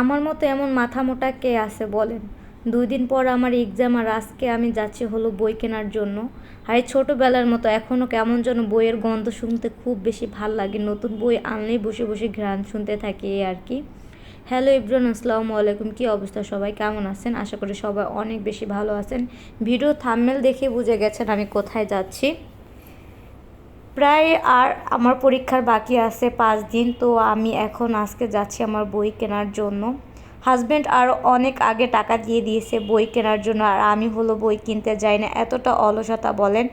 আমার মতো এমন মাথা মোটা কে আছে বলেন? দুই দিন পর আমার এক্সাম আর আজকে আমি যাচ্ছি হলো বই কেনার জন্য। আর এই ছোটোবেলার মতো এখনও কেমন যেন বইয়ের গন্ধ শুনতে খুব বেশি ভালো লাগে। নতুন বই আনলেই বসে বসে ঘ্রাণ শুনতে থাকি আর কি। হ্যালো ইব্রান আসসালামু আলাইকুম। কী অবস্থা সবাই? কেমন আছেন? আশা করি সবাই অনেক বেশি ভালো আছেন। ভিডিও থাম্মেল দেখে বুঝে গেছেন আমি কোথায় যাচ্ছি। প্রায় আর আমার পরীক্ষার বাকি আছে পাঁচ দিন, তো আমি এখন আজকে যাচ্ছি আমার বই কেনার জন্য। হাজব্যান্ড আর অনেক আগে টাকা দিয়ে দিয়েছে বই কেনার জন্য, আর আমি হলো বই কিনতে যাই না, এতটা অলসতা বলেন।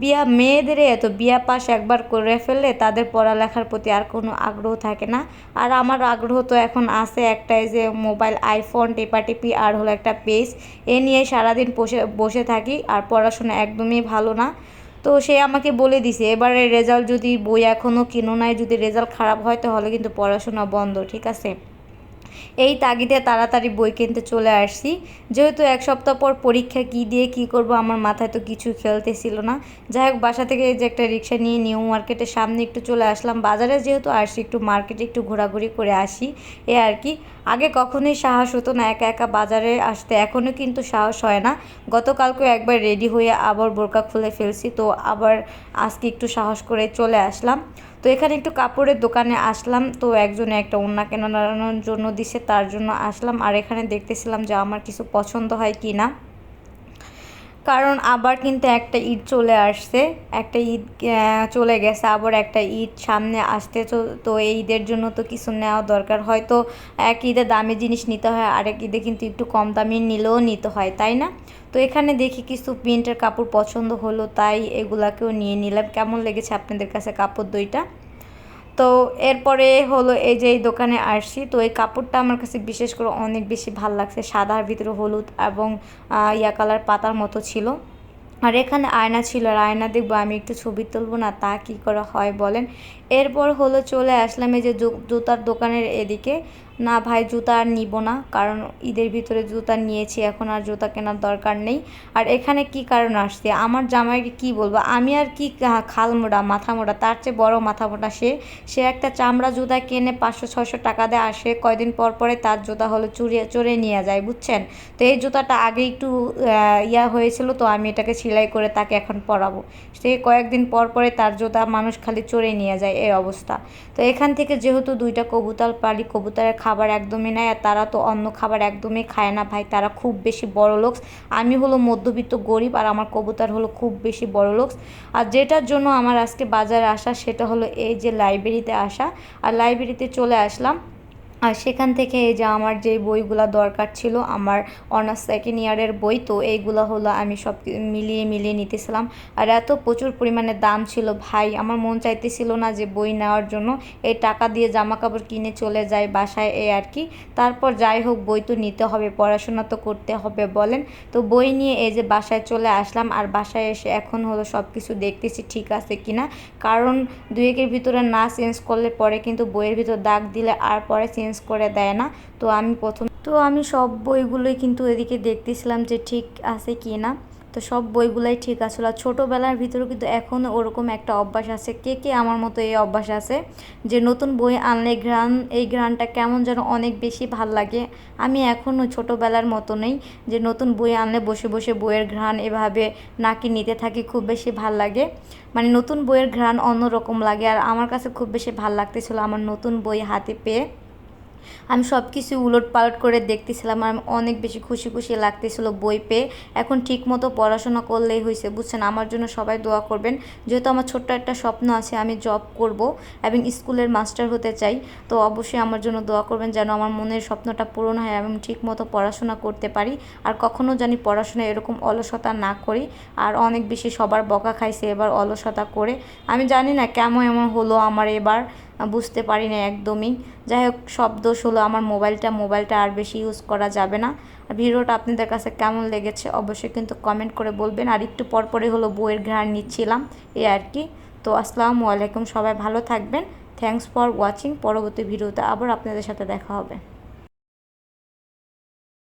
বিয়া মেয়েদের এত, বিয়া পাশ একবার করে ফেললে তাদের পড়ালেখার প্রতি আর কোনো আগ্রহ থাকে না। আর আমার আগ্রহ তো এখন আছে একটাই যে মোবাইল, আইফোন, টেপাটেপি আর হলো একটা পেজ, এ নিয়ে সারাদিন বসে বসে থাকি, আর পড়াশোনা একদমই ভালো না। তো সে আমাকে বলে দিছে, এবারে রেজাল্ট যদি বই এখনও কিনো নাই, যদি রেজাল্ট খারাপ হয় তাহলে কিন্তু পড়াশোনা বন্ধ, ঠিক আছে? এই তাগিদে তাড়াতাড়ি বই কিনতে চলে আসছি। যেহেতু এক সপ্তাহ পর পরীক্ষা কি দিয়ে কি করব আমার মাথায় তো কিছু খেলতেছিল না। যাই হোক, বাসা থেকে যে একটা রিক্সা নিয়ে নিউ মার্কেটের সামনে একটু চলে আসলাম। বাজারে যেহেতু আসছি, একটু মার্কেটে একটু ঘোরাঘুরি করে আসি, এ আর কি। আগে কখনোই সাহস হতো না একা একা বাজারে আসতে এখনও কিন্তু সাহস হয় না। গতকালকেও একবার রেডি হয়ে আবার বোরকা খুলে ফেলছি, তো আবার আজকে একটু সাহস করে চলে আসলাম। তো এখানে একটু কাপড়ের দোকানে আসলাম। তো একজনে একটা ওড়না কেনানোর জন্য দিছে, তার জন্য আসলাম। আর এখানে দেখতেছিলাম যে আমার কিছু পছন্দ হয় কি না কারণ আবার কিন্তু একটা ঈদ চলে আসছে, একটা ঈদ চলে গেছে, আবার একটা ঈদ সামনে আসতে তো এই ঈদের জন্য তো কিছু নেওয়া দরকার। হয়তো এক ঈদে দামি জিনিস নিতে হয়, আরেক ঈদে কিন্তু একটু কম দামি নিলেও নিতে হয়, তাই না? তো এখানে দেখি কিছু প্রিন্টের কাপড় পছন্দ হলো, তাই এগুলাকেও নিয়ে নিলাম। কেমন লেগেছে আপনাদের কাছে কাপড় দুইটা? তো এরপরে হলো এই যে এই দোকানে আসছি, তো এই কাপড়টা আমার কাছে বিশেষ করে অনেক বেশি ভালো লাগছে। সাদার ভিতরে হলুদ এবং ইয়া কালার পাতার মতো ছিল। আর এখানে আয়না ছিল, আর আয়না দেখব আমি একটু ছবি তুলবো না তা কি করা হয় বলেন। এরপর হলো চলে আসলাম এই যে জুতার দোকানের এদিকে। না ভাই, জুতা আর নিব না, কারণ ঈদের ভিতরে জুতা নিয়েছি, এখন আর জুতা কেনার দরকার নেই। আর এখানে কি কারণ আসছে? আমার জামাইকে কি বলব? আমি আর কি খাল মোড়া, মাথা মোড়া, তার চেয়ে বড় মাথা মোটা সে। সে একটা চামড়া জুতা কিনে পাঁচশো, ছয়শো টাকা দেয় আসে কয়দিন পর পরে তার জুতা হলো চুরিয়ে চড়ে নিয়ে যায়, বুঝছেন? তো এই জুতাটা আগে একটু ইয়া হয়েছিল তো আমি এটাকে সেলাই করে তাকে এখন পরাবো। সে কয়েকদিন পর পরে তার জুতা মানুষ খালি চড়ে নিয়ে যায়, এই অবস্থা। তো এখান থেকে যেহেতু দুইটা কবুতর পালি, কবুতরের খাবার একদমই নেয় আর তারা তো অন্য খাবার একদমই খায় না ভাই। তারা খুব বেশি বড় লোকস আমি হলো মধ্যবিত্ত গরিব আর আমার কবুতর হলো খুব বেশি বড় লোকস আর যেটার জন্য আমার আজকে বাজারে আসা সেটা হলো এই যে লাইব্রেরিতে আসা। আর লাইব্রেরিতে চলে আসলাম। আর সেখান থেকে এই যে আমার যে বইগুলো দরকার ছিল, আমার অনার্স সেকেন্ড ইয়ারের বই, তো এইগুলো হলো আমি সব মিলিয়ে মিলিয়ে নিতেছিলাম। আর এত প্রচুর পরিমাণে দাম ছিল, ভাই, আমার মন চাইতেছিল না যে বই নেওয়ার জন্য। এই টাকা দিয়ে জামা কাপড় কিনে চলে যায় বাসায় এই আর কি। তারপর যাই হোক, বই তো নিতে হবে, পড়াশোনা তো করতে হবে, বলেন। তো বই নিয়ে এই যে বাসায় চলে আসলাম, আর বাসায় এসে এখন হলো সব কিছু দেখতেছি ঠিক আছে কিনা কারণ দুয়েকের ভিতরে না চেঞ্জ করলে পরে কিন্তু বইয়ের ভিতর দাগ দিলে আর পরে চেঞ্জ চেঞ্জ করে দেয় না। তো আমি প্রথম তো আমি সব বইগুলোই কিন্তু এদিকে দেখতেছিলাম যে ঠিক আছে কি না তো সব বইগুলাই ঠিক আসলে ছোটোবেলার ভিতরেও কিন্তু এখনও ওরকম একটা অভ্যাস আছে। কে কে আমার মতো এই অভ্যাস আছে যে নতুন বই আনলে গ্রান এই গ্রানটা কেমন যেন অনেক বেশি ভালো লাগে। আমি এখনও ছোটোবেলার মতো নেই যে নতুন বই আনলে বসে বসে বইয়ের ঘ্রাণ এভাবে নাকি নিতে থাকি খুব বেশি ভালো লাগে। মানে নতুন বইয়ের ঘ্রাণ অন্যরকম লাগে। আর আমার কাছে খুব বেশি ভালো লাগতেছিল আমার নতুন বই হাতে পেয়ে। আমি সব কিছু উলট পালট করে দেখতেছিলাম আর অনেক বেশি খুশি খুশি লাগতেছিল বই পেয়ে। এখন ঠিক মতো পড়াশোনা করলেই হয়েছে বুঝছেন? আমার জন্য সবাই দোয়া করবেন। যেহেতু আমার ছোট্ট একটা স্বপ্ন আছে, আমি জব করব এবং স্কুলের মাস্টার হতে চাই। তো অবশ্যই আমার জন্য দোয়া করবেন যেন আমার মনের স্বপ্নটা পূরণ হয় এবং ঠিক মতো পড়াশোনা করতে পারি। আর কখনো জানি পড়াশোনা এরকম অলসতা না করি। আর অনেক বেশি সবার বকা খাইছে এবার অলসতা করে। আমি জানি না কেমন এমন হলো আমার এবার। বুঝতে পারি না একদমই। যাই হোক সব দোষ হলো আমার মোবাইলটা মোবাইলটা আর বেশি ইউজ করা যাবে না। ভিডিওটা আপনাদের কাছে কেমন লেগেছে অবশ্যই কিন্তু কমেন্ট করে বলবেন। আর একটু পরপরই হলো বইয়ের ঘ্রাণ নিচ্ছিলাম এই আর কি। তো আসসালামু আলাইকুম, সবাই ভালো থাকবেন। থ্যাংকস ফর ওয়াচিং পরবর্তী ভিডিওতে আবার আপনাদের সাথে দেখা হবে।